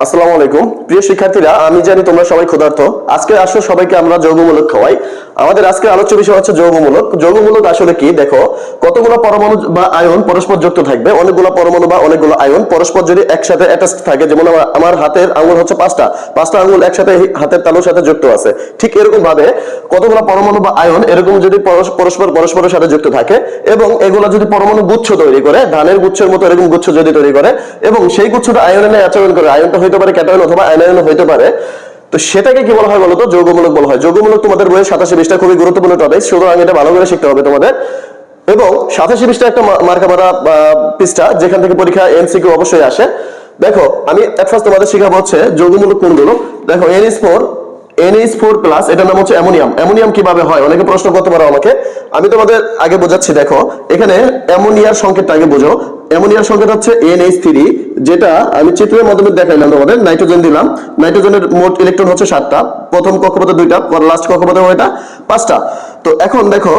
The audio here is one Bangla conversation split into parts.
আসসালামু আলাইকুম। প্রিয় শিক্ষার্থীরা, আমি জানি তোমরা সবাই আজকে সবাইকে আমরা যৌগমূলক খাওয়াই। আমাদের আলোচ্য বিষয় হচ্ছে যৌগমূলক। যৌগমূলক আসলে কি? দেখো, কতগুলো পরমাণু বা আয়ন পরস্পর যুক্ত থাকবে। অনেকগুলো পরমাণু বা অনেকগুলো আয়ন পরস্পর যদি একসাথে অ্যাটাচ থাকে, যেমন আমার- হাতের আঙুল হচ্ছে পাঁচটা। পাঁচটা আঙুল একসাথে হাতের তালুর সাথে যুক্ত আছে। ঠিক এরকম ভাবে কতগুলো পরমাণু বা আয়ন এরকম যদি পরস- পরস্পর, পরস্পরের সাথে যুক্ত থাকে এবং এগুলো যদি পরমাণু গুচ্ছ তৈরি করে, ধানের গুচ্ছের মতো এরকম গুচ্ছ যদি তৈরি করে এবং সেই গুচ্ছটা আয়নে আচরণ করে, আয়নটা হইতে পারে ক্যাটায়ন অথবা আয়নায়ন হইতে পারে। তো সেটাকে কি বলা হয় বলতো? যৌগমূলক বলা হয়। যৌগমূলক তোমাদের বইয়ের সাতাশে বিশটা খুবই গুরুত্বপূর্ণ টপিক সুতরাং এটা ভালো করে শিখতে হবে তোমাদের। এবং সাতাশে বিশটা একটা মার্কা মারা পৃষ্ঠা, যেখান থেকে পরীক্ষা এমসিকিউ অবশ্যই আসে। দেখো, আমি তোমাদের শিখাবো হচ্ছে যৌগমূলক কোনগুলো। দেখো N is four NH four plus এটার নাম হচ্ছে অ্যামোনিয়াম। অ্যামোনিয়াম কীভাবে হয়? অনেকে প্রশ্ন করতে পারো আমাকে। আমি তোমাদের আগে বোঝাচ্ছি, দেখো। এখানে অ্যামোনিয়ার সংকেতটা আগে বোঝো। অ্যামোনিয়ার সংকেত হচ্ছে এনএইচ থ্রি যেটা আমি চিত্রের মাধ্যমে দেখাইলাম তোমাদের নাইট্রোজেন দিলাম। নাইট্রোজেনের মোট ইলেকট্রন হচ্ছে সাতটা। প্রথম কক্ষপথে দুইটা লাস্ট কক্ষপথে এটা পাঁচটা। তো এখন দেখো,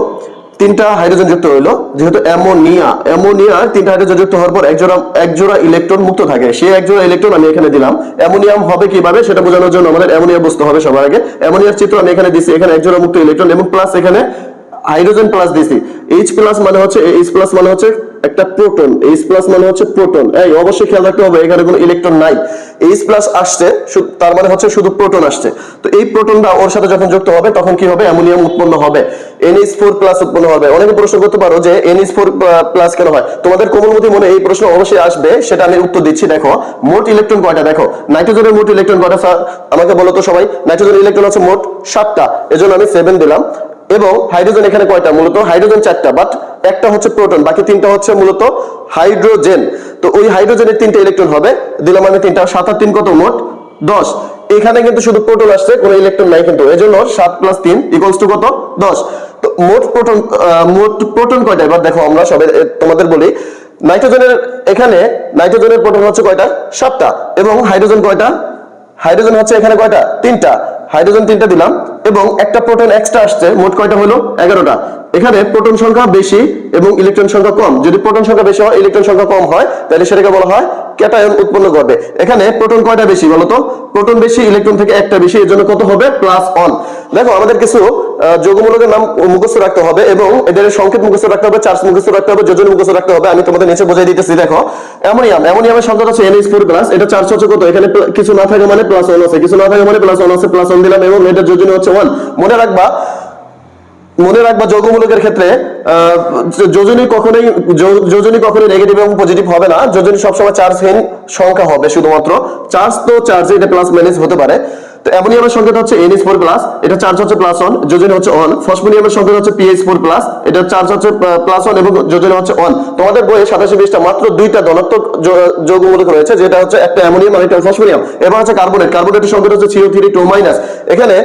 তিনটা হাইড্রোজেন যুক্ত হইল। যেহেতু অ্যামোনিয়া অ্যামোনিয়া তিনটা হাইড্রোজেন যুক্ত হওয়ার পর একজোড়া একজোড়া ইলেকট্রন মুক্ত থাকে। সেই একজোড়া ইলেকট্রন আমি এখানে দিলাম। অ্যামোনিয়াম হবে কীভাবে সেটা বোঝানোর জন্য আমাদের অ্যামোনিয়া বুঝতে হবে সবার আগে। অ্যামোনিয়ার চিত্র আমি এখানে দিছি, এখানে একজোড়া মুক্ত ইলেকট্রন এবং প্লাস এখানে হাইড্রোজেন প্লাস দিছি। এইচ প্লাস মানে হচ্ছে এইচ প্লাস মানে হচ্ছে একটা প্রোটন এইচ প্লাস মানে হচ্ছে প্রোটন। এই, অবশ্যই খেয়াল রাখতে হবে, এখানে কোনো ইলেকট্রন নাই। এইচ প্লাস আসছে তার মানে হচ্ছে শুধু প্রোটন আসছে। তো এই প্রোটনটা ওর সাথে যখন যুক্ত হবে, তখন কি হবে? অ্যামোনিয়াম উৎপন্ন হবে। এনএইচ ফোর প্লাস উৎপন্ন হবে। অনেকে প্রশ্ন করতে পারো যে এনএইচ ফোর প্লাস কেন হয়? তোমাদের কোমলমতি মনে এই প্রশ্ন অবশ্যই আসবে, সেটা আমি উত্তর দিচ্ছি, দেখো। মোট ইলেকট্রন কয়টা? দেখো নাইট্রোজেনের মোট ইলেকট্রন কয়টা? আমাকে বলো তো সবাই। নাইট্রোজেন ইলেকট্রন হচ্ছে মোট সাতটা। এজন্য আমি সেভেন দিলাম। এবং হাইড্রোজেন এখানে কয়টা? মূলত হাইড্রোজেন চারটা বাট একটা হচ্ছে প্রোটন, বাকি তিনটা হচ্ছে মূলত হাইড্রোজেন। তো ওই হাইড্রোজেনের তিনটা ইলেকট্রন হবে, দিলাম মানে তিনটা, সাত আর তিন কত? মোট দশ। এখানে কিন্তু শুধু প্রোটন আসছে, কোনো ইলেকট্রন নাই কিন্তু। এজন্য সাত প্লাস তিন ইকুয়ালস টু কত? দশ। তো মোট প্রোটন মোট প্রোটন কয়টা? এবার দেখো, আমরা সবাই তোমাদের বলি, নাইট্রোজেনের এখানে নাইট্রোজেনের প্রোটন হচ্ছে কয়টা? সাতটা। এবং হাইড্রোজেন কয়টা? হাইড্রোজেন হচ্ছে এখানে কয়টা? তিনটা। হাইড্রোজেন তিনটা দিলাম এবং একটা প্রোটন এক্সট্রা আসছে, মোট কয়টা হলো? এগারোটা। এখানে প্রোটন সংখ্যা বেশি এবং ইলেকট্রন সংখ্যা কম। যদি প্রোটন সংখ্যা বেশি হয় ইলেকট্রন সংখ্যা কম হয়, তাহলে সেটাকে বলা হয় ক্যাটায়ন উৎপন্ন করবে। এখানে প্রোটন কয়টা বেশি বলতো প্রোটন বেশি, ইলেকট্রন থেকে একটা বেশি, এর জন্য কত হবে? প্লাস অন দেখো, আমাদের কিছু যৌগমূলকের নাম মুখস্থ রাখতে হবে এবং এদের সংকেত মুখস্থ রাখতে হবে, চার্জ মুখস্থ রাখতে হবে, যোজন মুখস্থ রাখতে হবে। আমি তোমাদের নিচে বোঝাই দিতেছি, দেখো। অ্যামোনিয়াম, অ্যামোনিয়ামের সংখ্যা হচ্ছে এনএইচ ফোর প্লাস, এটা চার্জ হচ্ছে কত? এখানে কিছু না থাকে মানে প্লাস ওয়ান আছে, কিছু না থাকে মানে প্লাস ওয়ান আছে প্লাস ওয়ান দিলাম এবং এটা যোজনী হচ্ছে ওয়ান মনে রাখবা মনে রাখবা যৌগমূলকের ক্ষেত্রে যোজনী কখনোই যোজনী কখনোই নেগেটিভ এবং পজিটিভ হবে না। যোজনী সবসময় চার্জহীন সংখ্যা হবে শুধুমাত্র। চার্জ তো চার্জে এটা প্লাস মাইনাস হতে পারে। তো অ্যামোনিয়ামের সংকেত হচ্ছে এনএস ফোর প্লাস এটা চার্জ হচ্ছে প্লাস ওয়ান যোজনী হচ্ছে অন ফসফোনিয়ামের সংকেত হচ্ছে পিএইচ ফোর প্লাস এটা চার্জ হচ্ছে প্লাস ওয়ান এবং যোজনী হচ্ছে অন তোমাদের বইয়ে সাতাশি বিশটা মাত্র দুইটা ধনাত্মক যৌগমূলক রয়েছে, যেটা হচ্ছে একটা অ্যামোনিয়াম আর একটা ফসফোনিয়াম এবার হচ্ছে কার্বনেট কার্বনেটের সংকেত হচ্ছে সিও থ্রি টু মাইনাস এখানে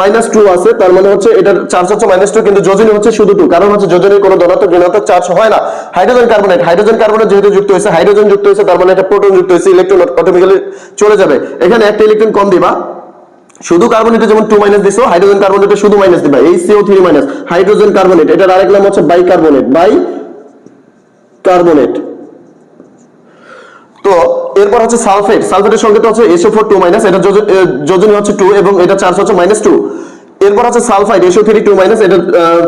মাইনাস টু আছে, তার মানে হচ্ছে এটার চার্জ হচ্ছে মাইনাস টু কিন্তু যোজনী হচ্ছে শুধু টু কারণ হচ্ছে যোজনীর কোনো ধনাত্মক ঋণাত্মক চার্জ হয় না। হাইড্রোজেন কার্বনেট হাইড্রোজেন কার্বনেট যেহেতু যুক্ত হয়েছে হাইড্রোজেন যুক্ত হয়েছে, তার মানে একটা প্রোটন যুক্ত হয়েছে ইলেকট্রন অটোমেটিক্যালি চলে যাবে। এখানে একটা ইলেকট্রন কম দিবা। শুধু কার্বনেটে যেমন টু মাইনাস দিছো হাইড্রোজেন কার্বনেটে শুধু মাইনাস দিবা। এই CO three minus hydrogen carbonate এটার আরেক নাম হচ্ছে বাই কার্বনেট বাই কার্বনেট তো এরপর হচ্ছে সালফেট। সালফেটের সংকেত হচ্ছে এসও ফোর টু মাইনাস এটা যোজ- যোজনী হচ্ছে টু এবং এটা চার্জ হচ্ছে মাইনাস টু এরপর হচ্ছে sulphide SO three two minus এটা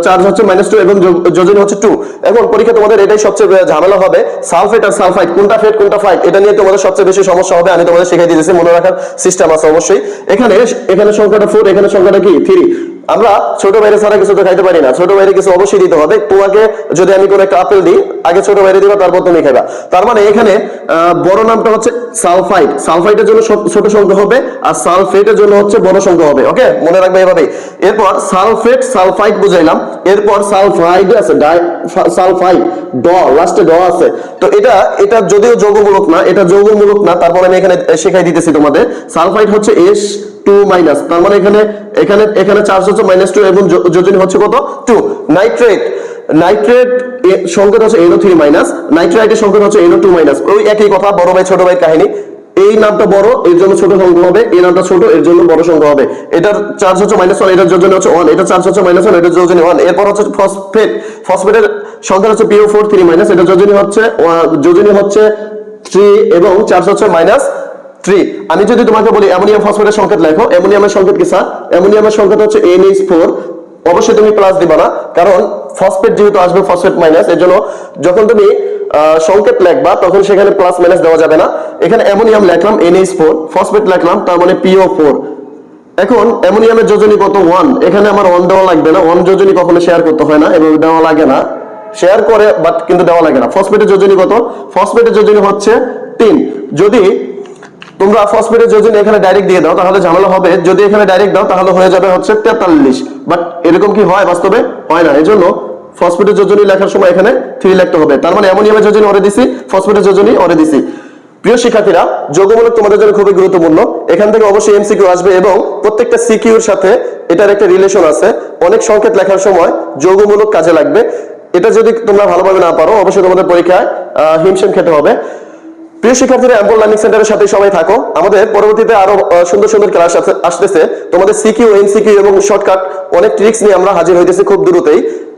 চার্জ হচ্ছে মাইনাস টু এবং যোজনী হচ্ছে টু এখন পরীক্ষা তোমাদের এটাই সবচেয়ে ঝামেলা হবে। সালফেট আর সালফাইড, কোনটা ফেট কোনটা ফাইট এটা নিয়ে তোমাদের সবচেয়ে বেশি সমস্যা হবে। আমি তোমাদের শিখাই দিতেছি মনে রাখার সিস্টেম আছে অবশ্যই। এখানে এখানে সংখ্যাটা ফোর এখানে সংখ্যাটা কি? থ্রি আমরা ছোট বাইরে ছাড়া কিছু তো খাইতে পারি না। ছোট বাইরে কিছু অবশ্যই দিতে হবে। তোমাকে যদি আমি কোনো একটা আপেল দিই, আগে ছোট বাইরে দিবা, তারপর তুমি খাইবা। তার মানে এখানে বড় নামটা হচ্ছে সালফাইড। সালফাইডের জন্য ছোট সংখ্যা হবে, আর সালফেটের জন্য হচ্ছে বড় সংখ্যা হবে, ওকে? মনে রাখবে এভাবে এরপর সালফেট, সালফাইড বুঝাইলাম। এরপর সালফাইড আছে সালফাইড, ড লাস্টে ড আছে। তো এটা এটা যদিও যৌগমূলক না, এটা যৌগমূলক না, তারপর আমি এখানে শেখাই দিতেছি তোমাদের। সালফাইড হচ্ছে এস টু মাইনাস তার মানে এখানে এখানে এখানে চার্জ হচ্ছে মাইনাস টু এবং যোজনী হচ্ছে কত? টু নাইট্রেট নাইট্রেট সংকেত হচ্ছে এনও মাইনাস নাইট্রাইটের সংকেত হচ্ছে এনও মাইনাস ওই একই কথা, বড় ভাই, ছোট ভাই, কাহিনী। এই নামটা বড়, এর জন্য ছোট সংখ্যা হবে, এই নামটা ছোট, এর জন্য বড় সংখ্যা হবে। এটার চার্জ হচ্ছে মাইনাস ওয়ান এটার যোজনী হচ্ছে ওয়ান এটা চার্জ হচ্ছে মাইনাস ওয়ান এটার যোজনী ওয়ান এরপর হচ্ছে ফসফেট ফসফেটের সংখ্যা হচ্ছে পিও ফোর থ্রি মাইনাস এটা যোজনী হচ্ছে যোজনী হচ্ছে থ্রি এবং চার্জ হচ্ছে মাইনাস ট্রি আমি যদি তোমাকে বলি, অ্যামোনিয়াম ফসফেটের সংকেত লেখো। অ্যামোনিয়ামের সংকেত কি, স্যার? অ্যামোনিয়ামের সংকেত হচ্ছে এনএইচ ফোর অবশ্যই তুমি প্লাস দিবা না, কারণ ফসফেট যেহেতু আসবে ফসফেট মাইনাস এর জন্য যখন তুমি সংকেত লিখবা, তখন সেখানে প্লাস মাইনাস দেওয়া যাবে না। এখানে অ্যামোনিয়াম লিখলাম এনএইচ ফোর ফসফেট লিখলাম, তার মানে পিও ফোর এখন অ্যামোনিয়ামের যোজনী কত? ওয়ান এখানে আমার ওয়ান দেওয়া লাগবে না। ওয়ান যোজনী কখনো শেয়ার করতে হয় না এবং দেওয়া লাগে না। শেয়ার করে বাট কিন্তু দেওয়া লাগে না। ফসফেটের যোজনী কত? ফসফেটের যোজনী হচ্ছে তিন। যদি তোমরা ফসফেটের যোজনী এখানে ডাইরেক্ট দিয়ে দাও, তাহলে ঝামেলা হবে। যদি এখানে ডাইরেক্ট দাও, তাহলে হয়ে যাবে হচ্ছে তেতাল্লিশ। বাট এরকম কি হয়? বাস্তবে হয় না। এই জন্য ফসফেটের যোজনী লেখার সময় এখানে থ্রি লিখতে হবে। তার মানে অ্যামোনিয়ামের যোজনী অরে দিছি ফসফেটের যোজনী অরে দিছি। প্রিয় শিক্ষার্থীরা, যৌগমূলক তোমাদের জন্য খুবই গুরুত্বপূর্ণ। এখান থেকে অবশ্যই এমসিকিউ আসবে এবং প্রত্যেকটা সিকিউর সাথে এটার একটা রিলেশন আছে। অনেক সংকেত লেখার সময় যৌগমূলক কাজে লাগবে। এটা যদি তোমরা ভালোভাবে না পারো, অবশ্যই তোমাদের পরীক্ষায় হিমশিম খেতে হবে। প্রিয় শিক্ষার্থীরা অ্যাম্পল লার্নিং সেন্টারের সাথে সবাই থাকো। আমাদের পরবর্তীতে আরও সুন্দর সুন্দর ক্লাস আসতেছে। তোমাদের সিকিউ এমসিকিউ এবং শর্টকাট অনেক ট্রিক্স নিয়ে আমরা হাজির হইতেছি খুব দ্রুতই।